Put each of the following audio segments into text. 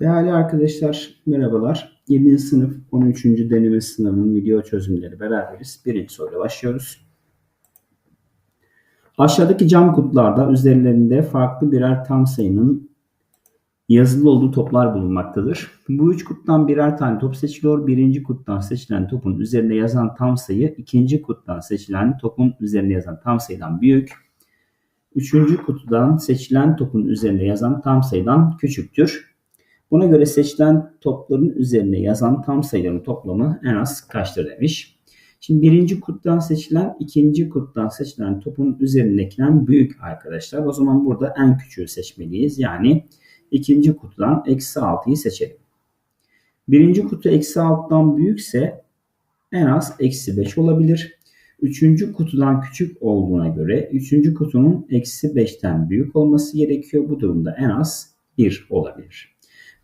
Değerli arkadaşlar merhabalar. 7. sınıf 13. deneme sınavının video çözümleri beraberiz. Birinci soruyla başlıyoruz. Aşağıdaki cam kutularda üzerlerinde farklı birer tam sayının yazılı olduğu toplar bulunmaktadır. Bu üç kutudan birer tane top seçiliyor. Birinci kutudan seçilen topun üzerinde yazan tam sayı ikinci kutudan seçilen topun üzerinde yazan tam sayıdan büyük. Üçüncü kutudan seçilen topun üzerinde yazan tam sayıdan küçüktür. Buna göre seçilen topların üzerine yazan tam sayıların toplamı en az kaçtır demiş. Şimdi birinci kuttan seçilen, ikinci kuttan seçilen topun üzerindekinden büyük arkadaşlar. O zaman burada en küçüğü seçmeliyiz. Yani ikinci kutudan eksi 6'yı seçelim. Birinci kutu eksi 6'dan büyükse en az eksi 5 olabilir. Üçüncü kutudan küçük olduğuna göre üçüncü kutunun eksi 5'ten büyük olması gerekiyor. Bu durumda en az 1 olabilir.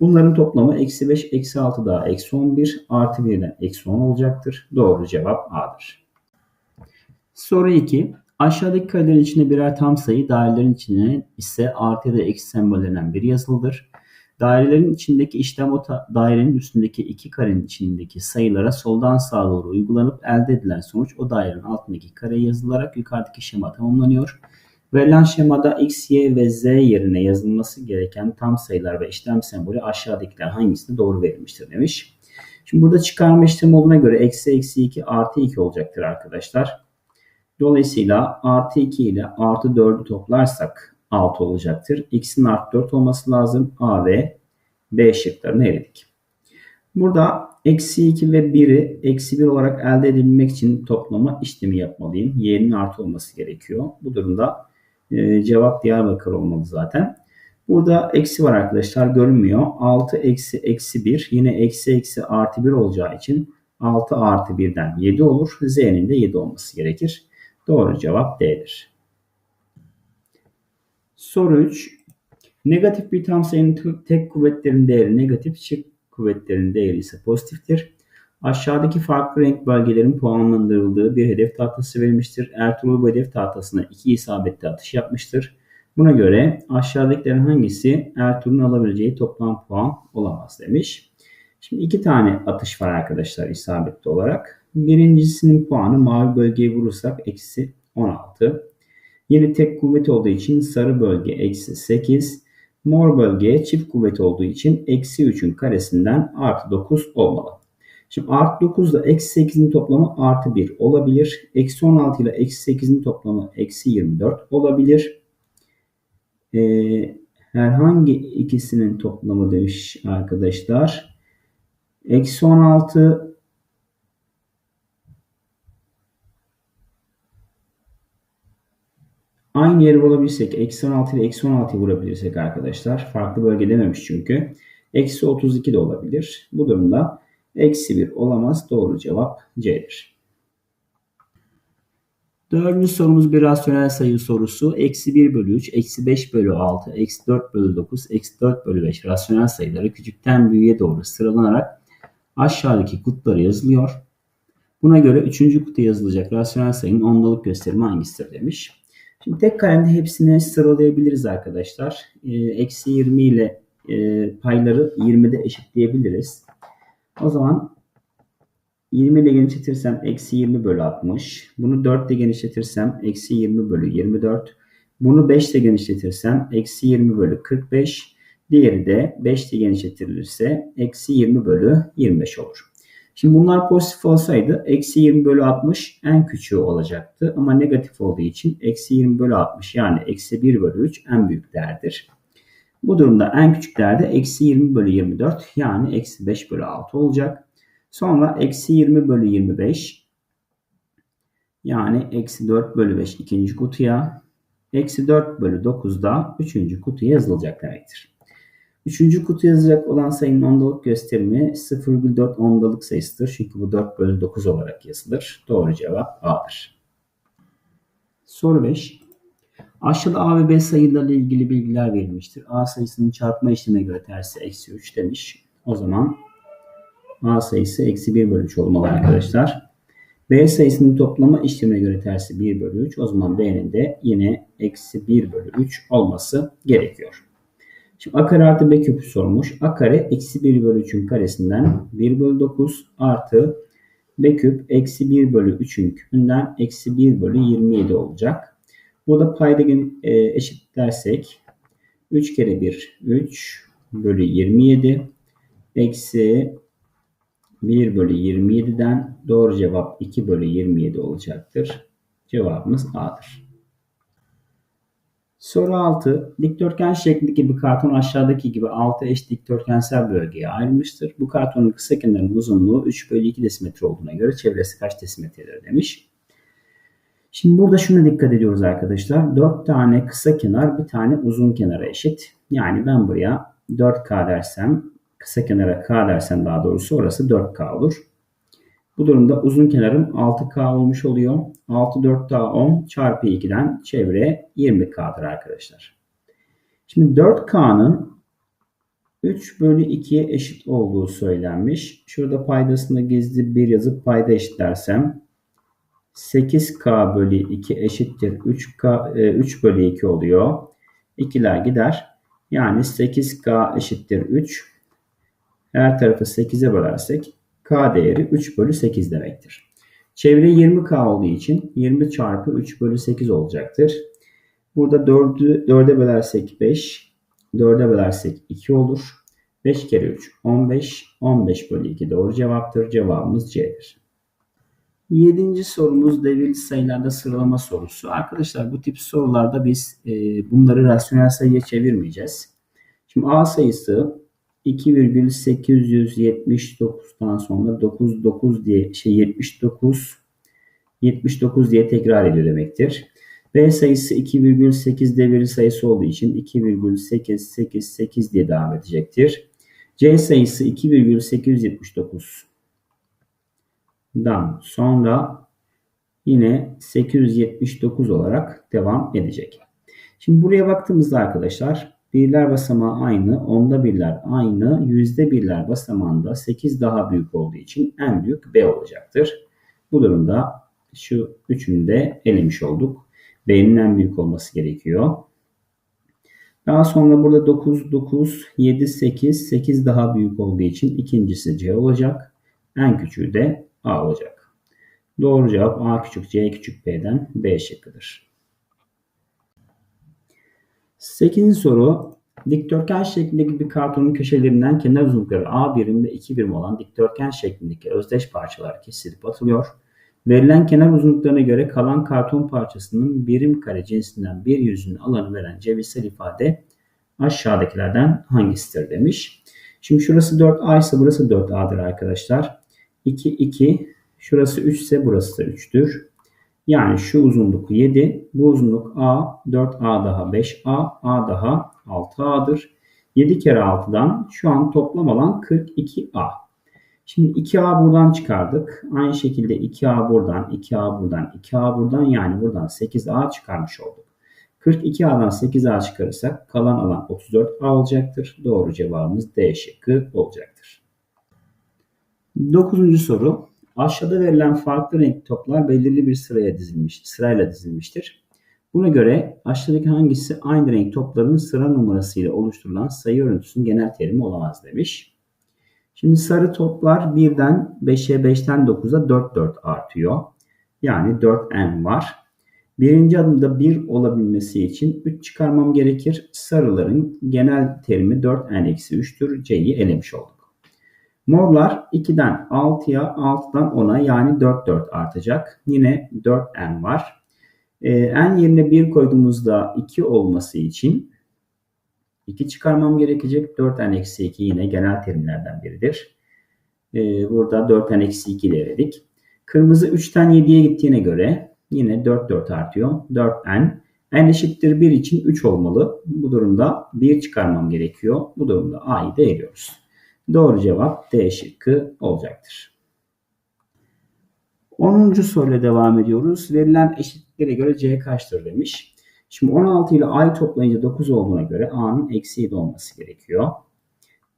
Bunların toplamı eksi 5, eksi 6 daha eksi 11 artı 1'den eksi 10 olacaktır. Doğru cevap A'dır. Soru 2. Aşağıdaki karelerin içinde birer tam sayı, dairelerin içine ise artı ya da eksi sembollerinden biri yazılıdır. Dairelerin içindeki işlem o dairenin üstündeki iki karenin içindeki sayılara soldan sağa doğru uygulanıp elde edilen sonuç o dairenin altındaki kareye yazılarak yukarıdaki şema tamamlanıyor. Verilen şemada x, y ve z yerine yazılması gereken tam sayılar ve işlem sembolü aşağıdakiler hangisinde doğru verilmiştir demiş. Şimdi burada çıkarma işlemi olduğuna göre eksi eksi 2 artı 2 olacaktır arkadaşlar. Dolayısıyla artı 2 ile artı 4'ü toplarsak 6 olacaktır. X'in artı 4 olması lazım. A ve B şıklarını eledik. Burada eksi 2 ve 1'i eksi 1 olarak elde edebilmek için toplama işlemi yapmalıyım. Y'nin artı olması gerekiyor. Bu durumda e, cevap Diyarbakır olmalı zaten. Burada eksi var arkadaşlar görünmüyor. 6 eksi eksi 1 yine eksi eksi artı 1 olacağı için 6 artı 1'den 7 olur. Z'nin de 7 olması gerekir. Doğru cevap D'dir. Soru 3. Negatif bir tam sayının tek kuvvetlerin değeri negatif, çift kuvvetlerin değeri ise pozitiftir. Aşağıdaki farklı renk bölgelerin puanlandırıldığı bir hedef tahtası verilmiştir. Ertuğrul bu hedef tahtasına iki isabetli atış yapmıştır. Buna göre aşağıdakilerin hangisi Ertuğrul'un alabileceği toplam puan olamaz demiş. Şimdi iki tane atış var arkadaşlar isabetli olarak. Birincisinin puanı mavi bölgeye vurursak eksi 16. Yeni tek kuvvet olduğu için sarı bölge eksi 8. Mor bölgeye çift kuvvet olduğu için eksi 3'ün karesinden artı 9 olmalı. Şimdi artı 9 ile eksi 8'in toplamı artı 1 olabilir. Eksi 16 ile eksi 8'in toplamı eksi 24 olabilir. Ee, herhangi ikisinin toplamı demiş arkadaşlar. Eksi 16 aynı yeri bulabilirsek eksi 16 ile eksi 16'yı vurabilirsek arkadaşlar farklı bölge dememiş çünkü. Eksi 32 de olabilir. Bu durumda Eksi 1 olamaz. Doğru cevap C'dir. Dördüncü sorumuz bir rasyonel sayı sorusu. Eksi 1 bölü 3, eksi 5 bölü 6, eksi 4 bölü 9, eksi 4 bölü 5 rasyonel sayıları küçükten büyüğe doğru sıralanarak aşağıdaki kutulara yazılıyor. Buna göre üçüncü kutu yazılacak rasyonel sayının ondalık gösterimi hangisidir demiş. Şimdi tek kalemde hepsini sıralayabiliriz arkadaşlar. Ee, eksi 20 ile e, payları 20'de eşitleyebiliriz. O zaman 20 ile genişletirsem eksi 20 bölü 60. Bunu 4 ile genişletirsem eksi 20 bölü 24. Bunu 5 ile genişletirsem eksi 20 bölü 45. Diğeri de 5 ile genişletilirse eksi 20 bölü 25 olur. Şimdi bunlar pozitif olsaydı eksi 20 bölü 60 en küçüğü olacaktı. Ama negatif olduğu için eksi 20 bölü 60 yani eksi 1 bölü 3 en büyük değerdir. Bu durumda en küçük değerde eksi 20 bölü 24 yani eksi 5 bölü 6 olacak. Sonra eksi 20 bölü 25 yani eksi 4 bölü 5 ikinci kutuya eksi 4 bölü 9 da üçüncü kutuya yazılacak demektir. Üçüncü kutu yazacak olan sayının ondalık gösterimi 0,4 ondalık sayısıdır. Çünkü bu 4 bölü 9 olarak yazılır. Doğru cevap A'dır. Soru 5. Aşağıda A ve B sayılarla ilgili bilgiler verilmiştir. A sayısının çarpma işlemine göre tersi eksi 3 demiş. O zaman A sayısı eksi 1 bölü 3 olmalı arkadaşlar. B sayısının toplama işlemine göre tersi 1 bölü 3. O zaman B'nin de yine eksi 1 bölü 3 olması gerekiyor. Şimdi a kare artı b küpü sormuş. a kare eksi 1 bölü 3'ün karesinden 1 bölü 9 artı b küp eksi 1 bölü 3'ün küpünden eksi 1 bölü 27 olacak. Burada payda e, eşitlersek 3 kere 1 3 bölü 27 eksi 1 bölü 27'den doğru cevap 2 bölü 27 olacaktır. Cevabımız A'dır. Soru 6. Dikdörtgen şeklindeki bir karton aşağıdaki gibi 6 eş dikdörtgensel bölgeye ayrılmıştır. Bu kartonun kısa kenarının uzunluğu 3 bölü 2 desimetre olduğuna göre çevresi kaç desimetredir demiş. Şimdi burada şuna dikkat ediyoruz arkadaşlar. 4 tane kısa kenar bir tane uzun kenara eşit. Yani ben buraya 4K dersem kısa kenara K dersem daha doğrusu orası 4K olur. Bu durumda uzun kenarım 6K olmuş oluyor. 6 4 daha 10 çarpı 2'den çevre 20K'dır arkadaşlar. Şimdi 4K'nın 3 bölü 2'ye eşit olduğu söylenmiş. Şurada paydasında gizli bir yazıp payda eşitlersem 8K bölü 2 eşittir 3K, 3 e, bölü 2 oluyor. 2'ler gider. Yani 8K eşittir 3. Her tarafı 8'e bölersek K değeri 3 bölü 8 demektir. Çevre 20K olduğu için 20 çarpı 3 bölü 8 olacaktır. Burada 4'ü 4'e bölersek 5, 4'e bölersek 2 olur. 5 kere 3 15, 15 bölü 2 doğru cevaptır. Cevabımız C'dir. Yedinci sorumuz devirli sayılarda sıralama sorusu. Arkadaşlar bu tip sorularda biz e, bunları rasyonel sayıya çevirmeyeceğiz. Şimdi A sayısı 2,879'dan sonra 99 diye şey 79 79 diye tekrar ediyor demektir. B sayısı 2,8 devir sayısı olduğu için 2,888 diye devam edecektir. C sayısı 2,879 dan sonra yine 879 olarak devam edecek. Şimdi buraya baktığımızda arkadaşlar Birler basamağı aynı, onda birler aynı, yüzde birler basamağında 8 daha büyük olduğu için en büyük B olacaktır. Bu durumda şu üçünü de elemiş olduk. B'nin en büyük olması gerekiyor. Daha sonra burada 9, 9, 7, 8, 8 daha büyük olduğu için ikincisi C olacak. En küçüğü de A olacak. Doğru cevap A küçük C küçük B'den B şıkkıdır. 8. soru dikdörtgen şeklindeki bir kartonun köşelerinden kenar uzunlukları A birim ve 2 birim olan dikdörtgen şeklindeki özdeş parçalar kesilip atılıyor. Verilen kenar uzunluklarına göre kalan karton parçasının birim kare cinsinden bir yüzünün alanı veren cebirsel ifade aşağıdakilerden hangisidir demiş. Şimdi şurası 4A ise burası 4A'dır arkadaşlar. 2, 2, şurası 3 ise burası da 3'tür. Yani şu uzunluk 7. Bu uzunluk A. 4A daha 5A. A daha 6A'dır. 7 kere 6'dan şu an toplam alan 42A. Şimdi 2A buradan çıkardık. Aynı şekilde 2A buradan, 2A buradan, 2A buradan yani buradan 8A çıkarmış olduk. 42A'dan 8A çıkarırsak kalan alan 34A olacaktır. Doğru cevabımız D şıkkı olacaktır. 9. soru. Aşağıda verilen farklı renk toplar belirli bir sıraya dizilmiş, sırayla dizilmiştir. Buna göre aşağıdaki hangisi aynı renk topların sıra numarası ile oluşturulan sayı örüntüsünün genel terimi olamaz demiş. Şimdi sarı toplar 1'den 5'e 5'ten 9'a 4 4 artıyor. Yani 4n var. Birinci adımda 1 olabilmesi için 3 çıkarmam gerekir. Sarıların genel terimi 4n-3'tür. C'yi elemiş olduk. Morlar 2'den 6'ya 6'dan 10'a yani 4 4 artacak. Yine 4n var. Ee, n yerine 1 koyduğumuzda 2 olması için 2 çıkarmam gerekecek. 4n eksi 2 yine genel terimlerden biridir. Ee, burada 4n eksi 2 dedik. Kırmızı 3'ten 7'ye gittiğine göre yine 4 4 artıyor. 4n n eşittir 1 için 3 olmalı. Bu durumda 1 çıkarmam gerekiyor. Bu durumda a'yı da eliyoruz. Doğru cevap D şıkkı olacaktır. 10. soruyla devam ediyoruz. Verilen eşitliklere göre C kaçtır demiş. Şimdi 16 ile A'yı toplayınca 9 olduğuna göre A'nın eksi 7 olması gerekiyor.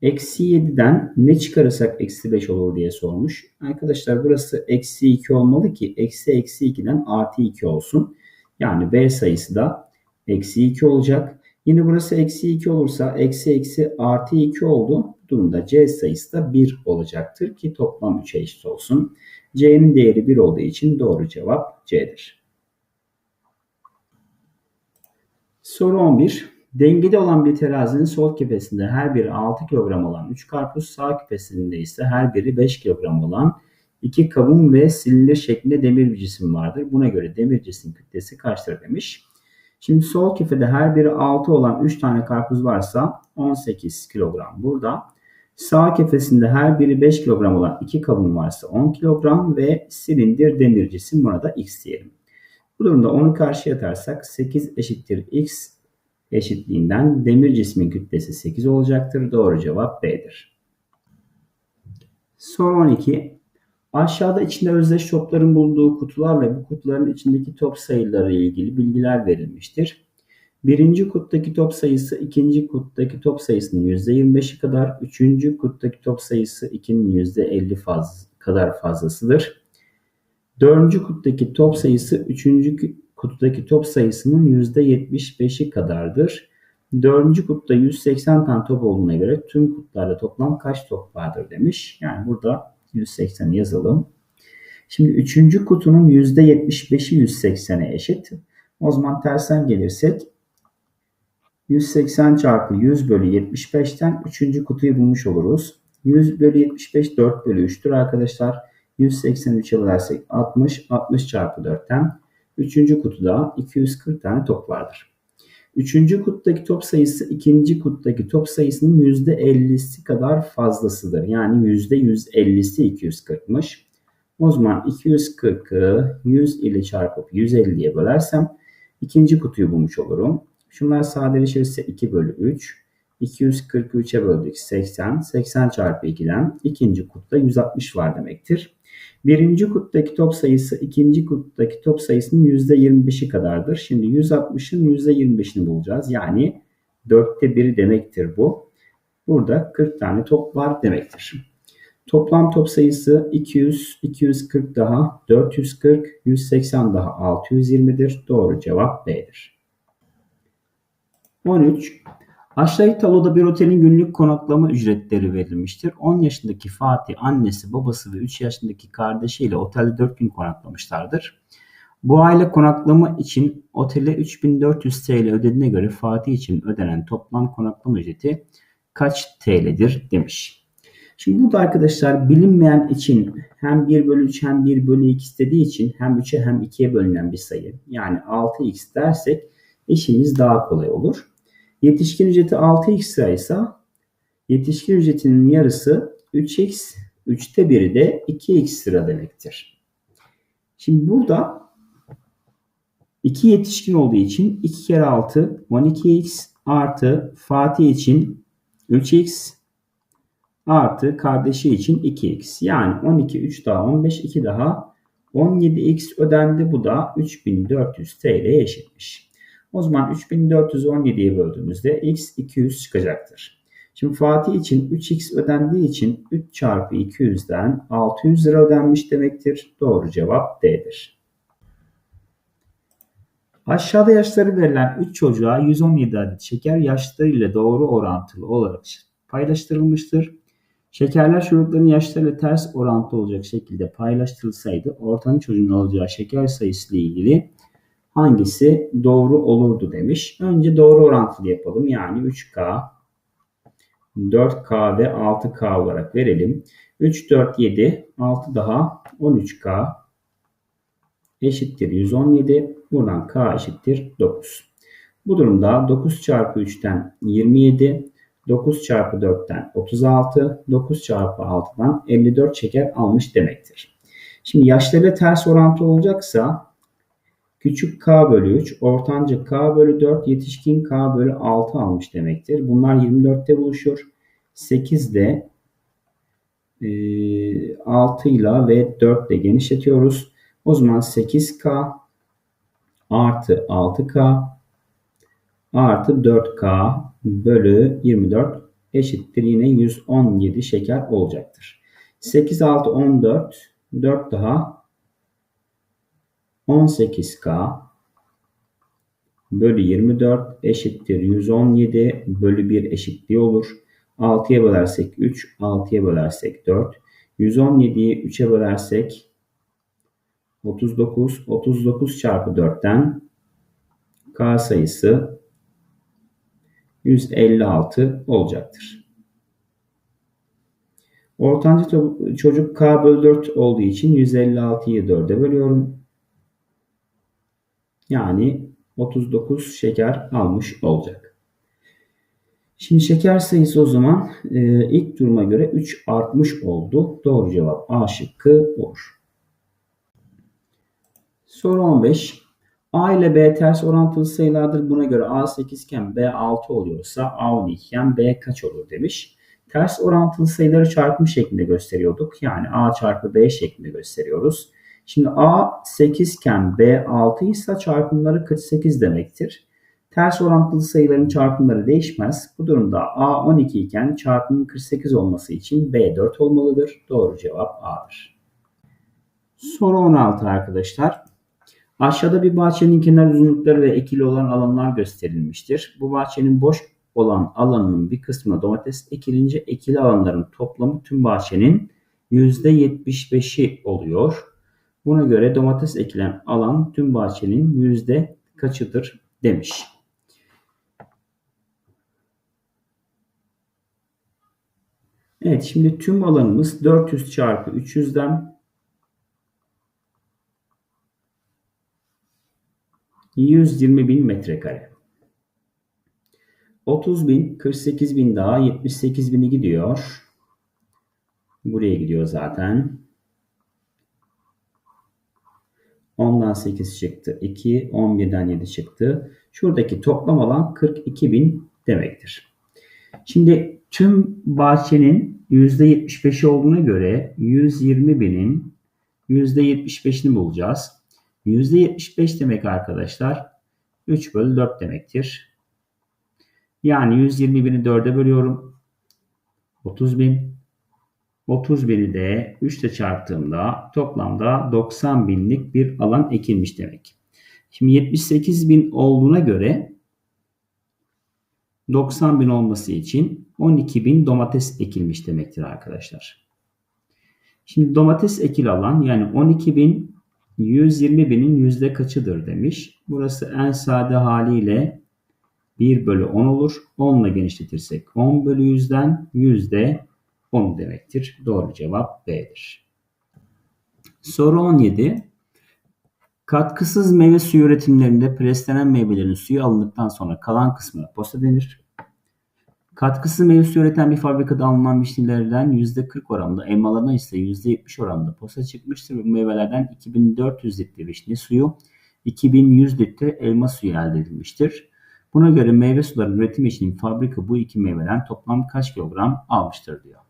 Eksi 7'den ne çıkarırsak eksi 5 olur diye sormuş. Arkadaşlar burası eksi 2 olmalı ki eksi eksi 2'den artı 2 olsun. Yani B sayısı da eksi 2 olacak. Yine burası eksi 2 olursa eksi eksi artı 2 oldu. Bu durumda C sayısı da 1 olacaktır ki toplam 3'e eşit olsun. C'nin değeri 1 olduğu için doğru cevap C'dir. Soru 11. Dengede olan bir terazinin sol kefesinde her biri 6 kilogram olan 3 karpuz, sağ kefesinde ise her biri 5 kilogram olan 2 kavun ve silindir şeklinde demir bir cisim vardır. Buna göre demir cisim kütlesi kaçtır demiş. Şimdi sol kefede her biri 6 olan 3 tane karpuz varsa 18 kilogram burada. Sağ kefesinde her biri 5 kilogram olan 2 kavun varsa 10 kilogram ve silindir demir cisim buna da x diyelim. Bu durumda onu karşıya atarsak 8 eşittir x eşitliğinden demir cismin kütlesi 8 olacaktır. Doğru cevap B'dir. Soru 12. Aşağıda içinde özdeş topların bulunduğu kutularla bu kutuların içindeki top sayıları ile ilgili bilgiler verilmiştir. Birinci kuttaki top sayısı ikinci kuttaki top sayısının %25'i kadar, üçüncü kuttaki top sayısı 2'nin %50 faz, kadar fazlasıdır. Dördüncü kuttaki top sayısı üçüncü kutudaki top sayısının %75'i kadardır. Dördüncü kutuda 180 tane top olduğuna göre tüm kutlarda toplam kaç top vardır demiş. Yani burada 180 yazalım. Şimdi üçüncü kutunun %75'i 180'e eşit. O zaman tersten gelirsek 180 çarpı 100 bölü 75'ten üçüncü kutuyu bulmuş oluruz. 100 bölü 75 4 bölü 3'tür arkadaşlar. 183'e bölersek 60, 60 çarpı 4'ten Üçüncü kutuda 240 tane top vardır. Üçüncü kutudaki top sayısı ikinci kutudaki top sayısının %50'si kadar fazlasıdır. Yani %150'si 240'mış. O zaman 240'ı 100 ile çarpıp 150'ye bölersem ikinci kutuyu bulmuş olurum. Şunlar sadeleşirse 2 bölü 3. 243'e böldük 80. 80 çarpı 2'den ikinci kutta 160 var demektir. Birinci kuttaki top sayısı ikinci kuttaki top sayısının %25'i kadardır. Şimdi 160'ın %25'ini bulacağız. Yani dörtte biri demektir bu. Burada 40 tane top var demektir. Toplam top sayısı 200, 240 daha 440, 180 daha 620'dir. Doğru cevap B'dir. 13. Aşağıdaki tabloda bir otelin günlük konaklama ücretleri verilmiştir. 10 yaşındaki Fatih annesi, babası ve 3 yaşındaki kardeşiyle otelde 4 gün konaklamışlardır. Bu aile konaklama için otele 3400 TL ödediğine göre Fatih için ödenen toplam konaklama ücreti kaç TL'dir demiş. Şimdi burada arkadaşlar bilinmeyen için hem 1 bölü 3 hem 1 bölü 2 istediği için hem 3'e hem 2'ye bölünen bir sayı yani 6x dersek işimiz daha kolay olur. Yetişkin ücreti 6x liraysa yetişkin ücretinin yarısı 3x, 3'te biri de 2x lira demektir. Şimdi burada 2 yetişkin olduğu için 2 kere 6 12x artı Fatih için 3x artı kardeşi için 2x. Yani 12, 3 daha 15, 2 daha 17x ödendi. Bu da 3400 TL'ye eşitmiş. O zaman 3417'ye böldüğümüzde x 200 çıkacaktır. Şimdi Fatih için 3x ödendiği için 3 çarpı 200'den 600 lira ödenmiş demektir. Doğru cevap D'dir. Aşağıda yaşları verilen 3 çocuğa 117 adet şeker yaşlarıyla doğru orantılı olarak paylaştırılmıştır. Şekerler çocukların yaşlarıyla ters orantılı olacak şekilde paylaştırılsaydı ortanın çocuğun alacağı şeker sayısı ile ilgili hangisi doğru olurdu demiş. Önce doğru orantılı yapalım. Yani 3K, 4K ve 6K olarak verelim. 3, 4, 7, 6 daha 13K eşittir 117. Buradan K eşittir 9. Bu durumda 9 çarpı 3'ten 27, 9 çarpı 4'ten 36, 9 çarpı 6'dan 54 şeker almış demektir. Şimdi yaşları ters orantı olacaksa Küçük k bölü 3, ortanca k bölü 4, yetişkin k bölü 6 almış demektir. Bunlar 24'te buluşur. 8 de 6 ile ve 4 ile genişletiyoruz. O zaman 8k artı 6k artı 4k bölü 24 eşittir. Yine 117 şeker olacaktır. 8, 6, 14, 4 daha 18K bölü 24 eşittir 117 bölü 1 eşitliği olur. 6'ya bölersek 3, 6'ya bölersek 4. 117'yi 3'e bölersek 39, 39 çarpı 4'ten K sayısı 156 olacaktır. Ortancı çocuk K bölü 4 olduğu için 156'yı 4'e bölüyorum. Yani 39 şeker almış olacak. Şimdi şeker sayısı o zaman e, ilk duruma göre 3 artmış oldu. Doğru cevap A şıkkı olur. Soru 15. A ile B ters orantılı sayılardır. Buna göre A 8 iken B 6 oluyorsa A 12 iken B kaç olur demiş. Ters orantılı sayıları çarpım şeklinde gösteriyorduk. Yani A çarpı B şeklinde gösteriyoruz. Şimdi A 8 iken B 6 ise çarpımları 48 demektir. Ters orantılı sayıların çarpımları değişmez. Bu durumda A 12 iken çarpımın 48 olması için B 4 olmalıdır. Doğru cevap A'dır. Soru 16 arkadaşlar. Aşağıda bir bahçenin kenar uzunlukları ve ekili olan alanlar gösterilmiştir. Bu bahçenin boş olan alanının bir kısmına domates ekilince ekili alanların toplamı tüm bahçenin %75'i oluyor. Buna göre domates ekilen alan tüm bahçenin yüzde kaçıdır demiş. Evet şimdi tüm alanımız 400 çarpı 300'den 120 bin metrekare. 30 bin, 48 bin daha 78 bini gidiyor. Buraya gidiyor zaten. 10'dan 8 çıktı 2, 11'den 7 çıktı. Şuradaki toplam olan 42.000 demektir. Şimdi tüm bahçenin %75'i olduğuna göre 120.000'in %75'ini bulacağız. %75 demek arkadaşlar 3 bölü 4 demektir. Yani 120.000'i 4'e bölüyorum. 30.000. 31'i de 3 ile çarptığımda toplamda 90 binlik bir alan ekilmiş demek. Şimdi 78 bin olduğuna göre 90 bin olması için 12 bin domates ekilmiş demektir arkadaşlar. Şimdi domates ekil alan yani 12 bin 120 binin yüzde kaçıdır demiş. Burası en sade haliyle 1 bölü 10 olur. 10 ile genişletirsek 10 bölü 100'den yüzde 10 demektir. Doğru cevap B'dir. Soru 17. Katkısız meyve suyu üretimlerinde preslenen meyvelerin suyu alındıktan sonra kalan kısmına posa denir. Katkısız meyve suyu üreten bir fabrikada alınan vişnelerden %40 oranında, elmalarına ise %70 oranında posa çıkmıştır. Bu meyvelerden 2400 litre vişne suyu, 2100 litre elma suyu elde edilmiştir. Buna göre meyve suları üretimi için fabrika bu iki meyveden toplam kaç kilogram almıştır diyor.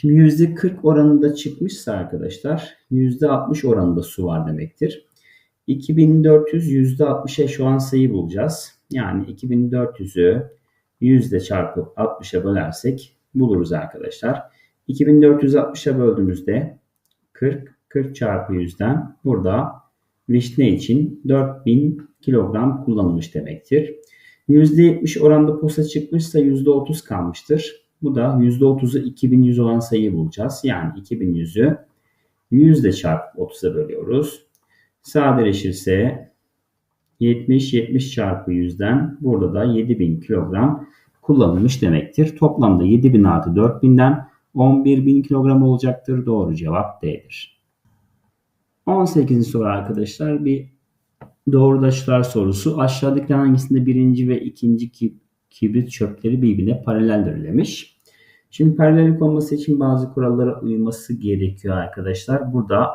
Şimdi %40 oranında çıkmışsa arkadaşlar %60 oranında su var demektir. 2400 %60'a şu an sayı bulacağız. Yani 2400'ü yüzde çarpı 60'a bölersek buluruz arkadaşlar. 2460'a böldüğümüzde 40, 40 çarpı 100'den burada vişne için 4000 kilogram kullanılmış demektir. %70 oranda posa çıkmışsa %30 kalmıştır. Bu da %30'u 2100 olan sayıyı bulacağız. Yani 2100'ü 100 ile çarpıp 30'a bölüyoruz. Sadeleşirse 70 70 çarpı 100'den burada da 7000 kilogram kullanılmış demektir. Toplamda 7000 artı 4000'den 11000 kilogram olacaktır. Doğru cevap D'dir. 18. soru arkadaşlar bir doğrudaşlar sorusu. Aşağıdaki hangisinde birinci ve ikinci kibrit çöpleri birbirine paraleldir demiş. Şimdi paralellik olması için bazı kurallara uyması gerekiyor arkadaşlar. Burada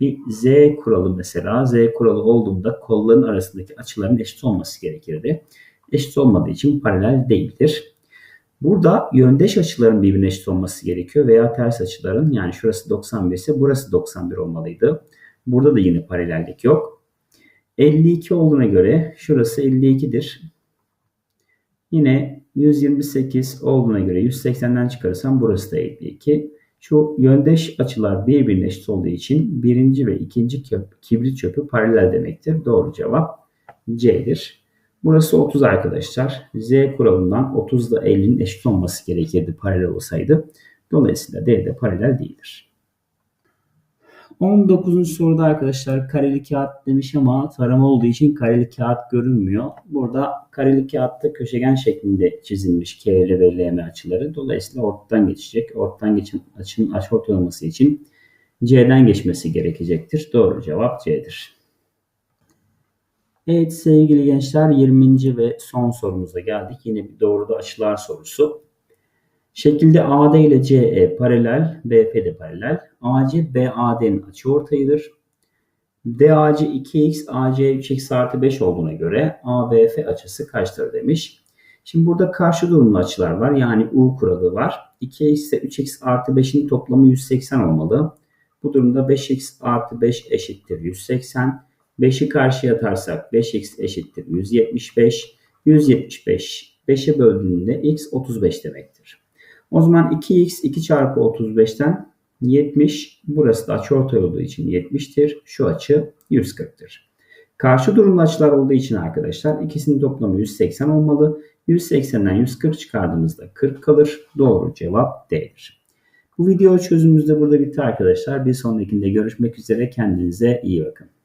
bir Z kuralı mesela. Z kuralı olduğunda kolların arasındaki açıların eşit olması gerekirdi. Eşit olmadığı için paralel değildir. Burada yöndeş açıların birbirine eşit olması gerekiyor veya ters açıların yani şurası 91 ise burası 91 olmalıydı. Burada da yine paralellik yok. 52 olduğuna göre şurası 52'dir. Yine 128 olduğuna göre 180'den çıkarırsam burası da 52. Şu yöndeş açılar birbirine eşit olduğu için birinci ve ikinci kibrit çöpü paralel demektir. Doğru cevap C'dir. Burası 30 arkadaşlar. Z kuralından 30 ile 50'nin eşit olması gerekirdi paralel olsaydı. Dolayısıyla D de paralel değildir. 19. soruda arkadaşlar kareli kağıt demiş ama tarama olduğu için kareli kağıt görünmüyor. Burada kareli kağıtta köşegen şeklinde çizilmiş K, L ve L, M açıları. Dolayısıyla ortadan geçecek. Ortadan geçen açının açı ortalaması için C'den geçmesi gerekecektir. Doğru cevap C'dir. Evet sevgili gençler 20. ve son sorumuza geldik. Yine bir doğruda açılar sorusu. Şekilde AD ile CE paralel, BP de paralel. AC BAD'nin açıortayıdır. DAC 2x, AC 3x artı 5 olduğuna göre ABF açısı kaçtır demiş. Şimdi burada karşı durumlu açılar var. Yani U kuralı var. 2x ise 3x artı 5'in toplamı 180 olmalı. Bu durumda 5x artı 5 eşittir 180. 5'i karşıya atarsak 5x eşittir 175. 175 5'e böldüğünde x 35 demektir. O zaman 2x 2 çarpı 35'ten 70. Burası da açıortay olduğu için 70'tir. Şu açı 140'tır. Karşı durumlu açılar olduğu için arkadaşlar ikisinin toplamı 180 olmalı. 180'den 140 çıkardığımızda 40 kalır. Doğru cevap D'dir. Bu video çözümümüz de burada bitti arkadaşlar. Bir sonrakinde görüşmek üzere. Kendinize iyi bakın.